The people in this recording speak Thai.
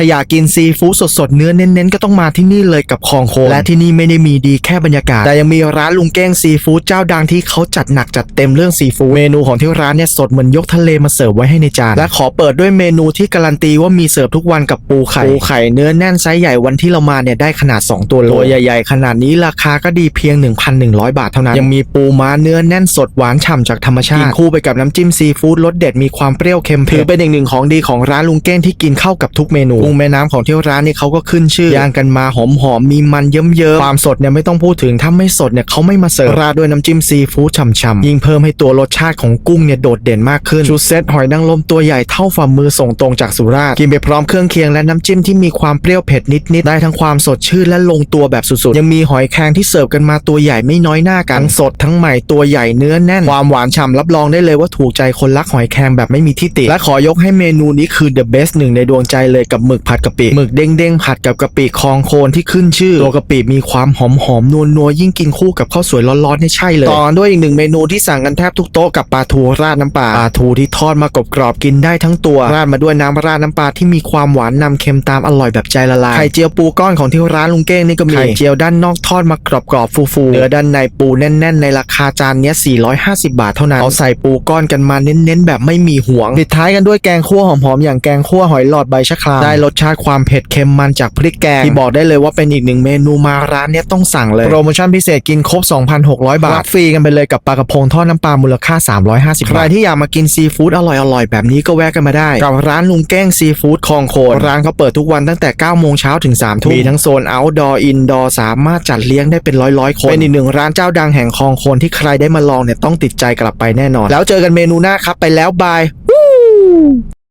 ถ้าอยากกินซีฟู้ดสดๆเนื้อเน้นๆ ก็ต้องมาที่นี่เลยกับคลองโคนและที่นี่ไม่ได้มีดีแค่บรรยากาศ แต่ยังมีร้านลุงเก้งซีฟู้ดเจ้าดังที่เขาจัดหนักจัดเต็มเรื่องซีฟู้ดเมนูของที่ร้านเนี่ยสดเหมือนยกทะเลมาเสิร์ฟไว้ให้ในจานและขอเปิดด้วยเมนูที่การันตีว่ามีเสิร์ฟทุกวันกับปูไข่ปูไข่เนื้อแน่นไซส์ใหญ่วันที่เรามาเนี่ยได้ขนาด 2 ตัวโลตัวใหญ่ ๆ ขนาดนี้ราคาก็ดีเพียง 1,100 บาทเท่านั้น ยังมีปูม้าเนื้อแน่นสดหวานฉ่ำจากธรรมชาติกินคู่ไปกับน้ำจิ้มซีฟู้ดรสเด็ดมีความเปรี้ยวเค็มเผ็ดถือเป็นอีกหนึ่งของดีของร้านลุงเก้งที่กินเข้ากับทุกเมนูกุ้งแม่น้ำของที่ร้านนี่เขาก็ขึ้นชื่อย่างกันมาหอมๆมีมันเยิ้มๆความสดเนี่ยไม่ต้องพูดถึงถ้าไม่สดเนี่ยเขาไม่มาเสิร์ฟราดด้วยน้ำจิ้มซีฟู้ดฉ่ำๆยิ่งเพิ่มให้ตัวรสชาติของกุ้งเนี่ยโดดเด่นมากขึ้นชุดเซตหอยนางรมตัวใหญ่เท่าฝ่ามือส่งตรงจากสุราษฎร์กินไปพร้อมเครื่องเคียงและน้ำจิ้มที่มีความเปรี้ยวเผ็ดนิดๆได้ทั้งความสดชื่นและลงตัวแบบสุดๆยังมีหอยแครงที่เสิร์ฟกันมาตัวใหญ่ไม่น้อยหน้ากันทั้งสดทั้งใหม่ตัวใหญ่เนื้อแน่น ความหวานฉ่ำรับรองได้เลยว่าถูกใจคนรักหอยแครงแบบไม่มีที่ติและขอยกให้เมนูนี้คือ the best หนึ่งในดวงใจเลยกับหมึกผัดกะปิหมึกเด้งๆผัดกับกะปิคลองโคนที่ขึ้นชื่อตัวกะปิมีความหอมหอมนัวนัวๆยิ่งกินคู่กับข้าวสวยร้อนๆนี่ใช่เลยต่อด้วยอีกหนึ่งเมนูที่สั่งกันแทบทุกโต๊ะกับปลาทูราดน้ำปลาปลาทูที่ทอดมากรอบกรอบๆกินได้ทั้งตัว ราดมาด้วยน้ำราดน้ำปลาที่มีความหวานนำเค็มตามอร่อยแบบใจละลายไข่เจียวปูก้อนของที่ร้านลุงเก้งนี่ก็มีไข่เจียวด้านนอกทอดมากรอบกรอบๆฟูๆเนื้อด้านในปูแน่นๆ ในราคาจานเนี้ย450 บาทเท่านั้นเอาใส่ปูก้อนกันมาเน้นๆ แบบไม่มีห่วงปิดท้ายกันด้วยแกงคั่วหอมๆอย่างแกงคั่วหอยหลอดใบชะครามได้รสชาติความเผ็ดเค็มมันจากพริกแกงที่บอกได้เลยว่าเป็นอีกหนึ่งเมนูมาร้านเนี้ยต้องสั่งเลยโปรโมชั่นพิเศษกินครบ 2,600 บาทรับฟรีกันไปเลยกับปลากระพงทอดน้ำปลามูลค่า 350 บาทใครที่อยากมากินซีฟู้ดอร่อยๆ แบบนี้ก็แวะกันมาได้ กับร้านลุงแก้งซีฟู้ดคลองโคนร้านเขาเปิดทุกวันตั้งแต่9โมงเช้าถึง3ทุ่มมีทั้งโซน outdoor indoor สามารถจัดเลี้ยงได้เป็นร้อยๆคนเป็นอีกหนึ่งร้านเจ้าดังแห่งคลองโคนที่ใครได้มาลองเนี่ยต้องติดใจกลับไปแน่นอน แล้วเจอกันเมนูหน้าครับไปแล้วบาย